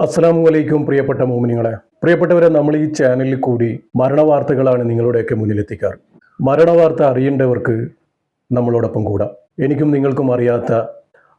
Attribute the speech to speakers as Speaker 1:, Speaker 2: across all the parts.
Speaker 1: അസ്സലാമു വലൈക്കും പ്രിയപ്പെട്ട മോമിനികളെ. പ്രിയപ്പെട്ടവരെ നമ്മൾ ഈ ചാനലിൽ കൂടി മരണവാർത്തകളാണ് നിങ്ങളുടെയൊക്കെ മുന്നിലെത്തിക്കാറ് മരണവാർത്ത അറിയേണ്ടവർക്ക് നമ്മളോടൊപ്പം കൂടാം. എനിക്കും നിങ്ങൾക്കും അറിയാത്ത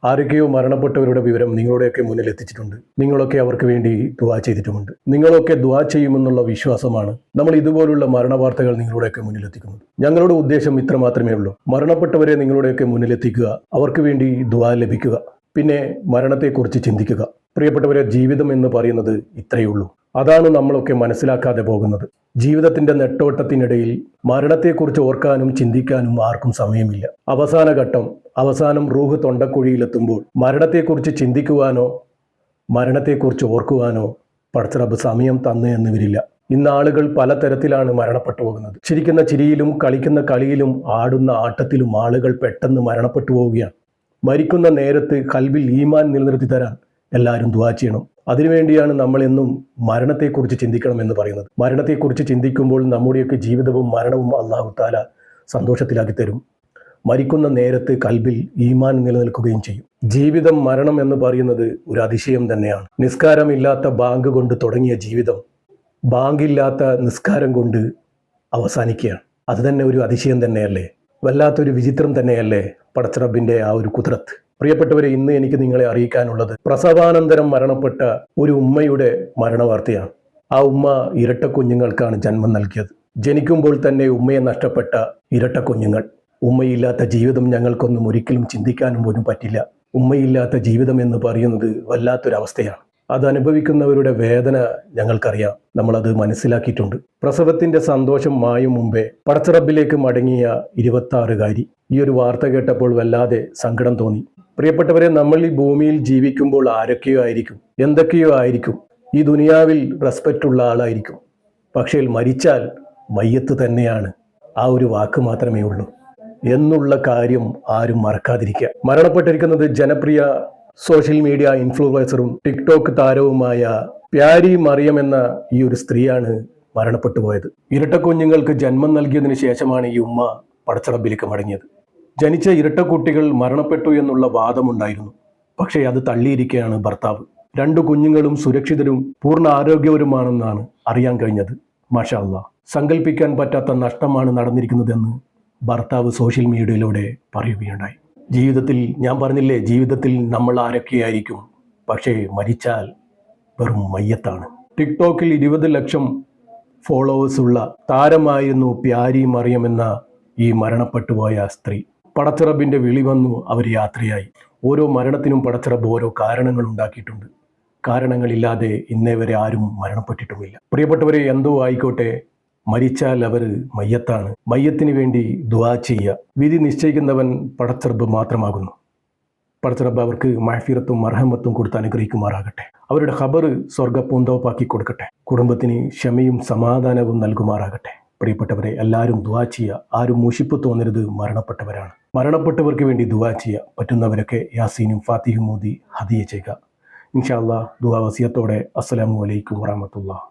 Speaker 1: ആരൊക്കെയോ മരണപ്പെട്ടവരുടെ വിവരം നിങ്ങളുടെയൊക്കെ മുന്നിൽ എത്തിച്ചിട്ടുണ്ട്. നിങ്ങളൊക്കെ അവർക്ക് വേണ്ടി ദുവാ ചെയ്തിട്ടുമുണ്ട്. നിങ്ങളൊക്കെ ദുവാ ചെയ്യുമെന്നുള്ള വിശ്വാസമാണ് നമ്മൾ ഇതുപോലുള്ള മരണവാർത്തകൾ നിങ്ങളുടെയൊക്കെ മുന്നിലെത്തിക്കുന്നത് ഞങ്ങളുടെ ഉദ്ദേശം ഇത്ര മാത്രമേ ഉള്ളൂ. മരണപ്പെട്ടവരെ നിങ്ങളുടെയൊക്കെ മുന്നിലെത്തിക്കുക. അവർക്ക് വേണ്ടി ദുവാ ലഭിക്കുക. പിന്നെ മരണത്തെക്കുറിച്ച് ചിന്തിക്കുക. പ്രിയപ്പെട്ടവരെ ജീവിതം എന്ന് പറയുന്നത് ഇത്രയേ ഉള്ളൂ. അതാണ് നമ്മളൊക്കെ മനസ്സിലാക്കാതെ പോകുന്നത്. ജീവിതത്തിന്റെ നെട്ടോട്ടത്തിനിടയിൽ മരണത്തെക്കുറിച്ച് ഓർക്കാനും ചിന്തിക്കാനും ആർക്കും സമയമില്ല. അവസാന ഘട്ടം അവസാനം റൂഹ് തൊണ്ടക്കുഴിയിലെത്തുമ്പോൾ മരണത്തെക്കുറിച്ച് ചിന്തിക്കുവാനോ മരണത്തെക്കുറിച്ച് ഓർക്കുവാനോ പടച്ചറബ് സമയം തന്നു എന്ന് വരില്ല ഇന്ന് ആളുകൾ പലതരത്തിലാണ് മരണപ്പെട്ടു പോകുന്നത്. ചിരിക്കുന്ന ചിരിയിലും കളിക്കുന്ന കളിയിലും ആടുന്ന ആട്ടത്തിലും ആളുകൾ പെട്ടെന്ന് മരണപ്പെട്ടു പോവുകയാണ്. മരിക്കുന്ന നേരത്ത് കൽവിൽ ഈമാൻ നിലനിർത്തി തരാൻ എല്ലാവരും ദുവാ ചെയ്യണം. അതിനുവേണ്ടിയാണ് നമ്മൾ എന്നും മരണത്തെക്കുറിച്ച് ചിന്തിക്കണം എന്ന് പറയുന്നത്. മരണത്തെക്കുറിച്ച് ചിന്തിക്കുമ്പോൾ നമ്മുടെയൊക്കെ ജീവിതവും മരണവും അള്ളാഹു താല സന്തോഷത്തിലാക്കി തരും. മരിക്കുന്ന നേരത്ത് കൽബിൽ ഈമാൻ നിലനിൽക്കുകയും ചെയ്യും. ജീവിതം മരണം എന്ന് പറയുന്നത് ഒരു അതിശയം തന്നെയാണ്. നിസ്കാരമില്ലാത്ത ബാങ്ക് കൊണ്ട് തുടങ്ങിയ ജീവിതം ബാങ്കില്ലാത്ത നിസ്കാരം കൊണ്ട് അവസാനിക്കുകയാണ്. അത് തന്നെ ഒരു അതിശയം തന്നെയല്ലേ? വല്ലാത്തൊരു വിചിത്രം തന്നെയല്ലേ? പടച്ചറബിന്റെ ആ ഒരു കുതിരത്ത്. പ്രിയപ്പെട്ടവരെ ഇന്ന് എനിക്ക് നിങ്ങളെ അറിയിക്കാനുള്ളത് പ്രസവാനന്തരം മരണപ്പെട്ട ഒരു ഉമ്മയുടെ മരണവാർത്തയാണ്. ആ ഉമ്മ ഇരട്ട കുഞ്ഞുങ്ങൾക്കാണ് ജന്മം നൽകിയത്. ജനിക്കുമ്പോൾ തന്നെ ഉമ്മയെ നഷ്ടപ്പെട്ട ഇരട്ട കുഞ്ഞുങ്ങൾ. ഉമ്മയില്ലാത്ത ജീവിതം ഞങ്ങൾക്കൊന്നും ഒരിക്കലും ചിന്തിക്കാനും പോലും പറ്റില്ല. ഉമ്മയില്ലാത്ത ജീവിതം എന്ന് പറയുന്നത് വല്ലാത്തൊരവസ്ഥയാണ്. അത് അനുഭവിക്കുന്നവരുടെ വേദന ഞങ്ങൾക്കറിയാം. നമ്മളത് മനസ്സിലാക്കിയിട്ടുണ്ട്. പ്രസവത്തിന്റെ സന്തോഷം മായും മുമ്പേ പടച്ചറബിലേക്ക് മടങ്ങിയ ഇരുപത്താറുകാരി. ഈ ഒരു വാർത്ത കേട്ടപ്പോൾ വല്ലാതെ സങ്കടം തോന്നി. പ്രിയപ്പെട്ടവരെ നമ്മൾ ഈ ഭൂമിയിൽ ജീവിക്കുമ്പോൾ ആരൊക്കെയോ ആയിരിക്കും. എന്തൊക്കെയോ ആയിരിക്കും. ഈ ദുനിയാവിൽ റെസ്പെക്റ്റ് ഉള്ള ആളായിരിക്കും. പക്ഷേ മരിച്ചാൽ മയ്യത്ത് തന്നെയാണ്. ആ ഒരു വാക്ക് മാത്രമേ ഉള്ളൂ. എന്നുള്ള കാര്യം ആരും മറക്കാതിരിക്കുക. മരണപ്പെട്ടിരിക്കുന്നത് ജനപ്രിയ സോഷ്യൽ മീഡിയ ഇൻഫ്ലുവൻസറും ടിക്ടോക്ക് താരവുമായ പ്യാരി മറിയം എന്ന ഈ ഒരു സ്ത്രീയാണ് മരണപ്പെട്ടു പോയത് ഇരട്ട കുഞ്ഞുങ്ങൾക്ക് ജന്മം നൽകിയതിനു ശേഷമാണ് ഈ ഉമ്മ പടച്ചറബിലേക്ക് മടങ്ങിയത്. ജനിച്ച ഇരട്ട കുട്ടികൾ മരണപ്പെട്ടു എന്നുള്ള വാദമുണ്ടായിരുന്നു. പക്ഷേ അത് തള്ളിയിരിക്കുകയാണ് ഭർത്താവ്. രണ്ടു കുഞ്ഞുങ്ങളും സുരക്ഷിതരും പൂർണ ആരോഗ്യവരുമാണെന്നാണ് അറിയാൻ കഴിഞ്ഞത്. മാഷാ അല്ലാ സങ്കല്പിക്കാൻ പറ്റാത്ത നഷ്ടമാണ് നടന്നിരിക്കുന്നതെന്ന് ഭർത്താവ് സോഷ്യൽ മീഡിയയിലൂടെ പറയുകയുണ്ടായി. ജീവിതത്തിൽ ഞാൻ പറഞ്ഞില്ലേ ജീവിതത്തിൽ നമ്മൾ ആരൊക്കെയായിരിക്കും? പക്ഷേ മരിച്ചാൽ വെറും മയ്യത്താണ്. ടിക്ടോക്കിൽ ഇരുപത് ലക്ഷം ഫോളോവേഴ്സുള്ള താരമായിരുന്നു പ്യാരി മറിയം എന്ന ഈ മരണപ്പെട്ടുപോയ സ്ത്രീ. പടച്ചിറബിന്റെ വിളി വന്നു അവർ യാത്രയായി. ഓരോ മരണത്തിനും പടച്ചിറബ് ഓരോ കാരണങ്ങൾ ഉണ്ടാക്കിയിട്ടുണ്ട്. കാരണങ്ങളില്ലാതെ ഇന്നേ വരെ ആരും മരണപ്പെട്ടിട്ടുമില്ല. പ്രിയപ്പെട്ടവരെ എന്തോ ആയിക്കോട്ടെ. മരിച്ചാൽ അവർ മയ്യത്താണ്. മയ്യത്തിന് വേണ്ടി ദുവാ ചെയ്യുക. വിധി നിശ്ചയിക്കുന്നവൻ പടച്ചിറബ് മാത്രമാകുന്നു. പടച്ചിറബ് അവർക്ക് മഹഫീറത്തും മർഹമത്തും കൊടുത്ത് അനുഗ്രഹിക്കുമാറാകട്ടെ. അവരുടെ ഖബർ സ്വർഗ പൂന്തോപ്പാക്കി കൊടുക്കട്ടെ. കുടുംബത്തിന് ക്ഷമയും സമാധാനവും നൽകുമാറാകട്ടെ. പ്രിയപ്പെട്ടവരെ എല്ലാവരും ദുവാ ചെയ്യുക. ആരും മുഷിപ്പ് തോന്നരുത്. മരണപ്പെട്ടവരാണ്. മരണപ്പെട്ടവർക്ക് വേണ്ടി ദുവാ ചെയ്യുക പറ്റുന്നവരൊക്കെ യാസീനും ഫാത്തിഹും മോദി ഹദിയ ചെയ്യുക. ഇൻഷാ അല്ലാ ദുവാ വസിയത്തോടെ. അസ്സലാമു അലൈക്കും വറഹമത്തുള്ള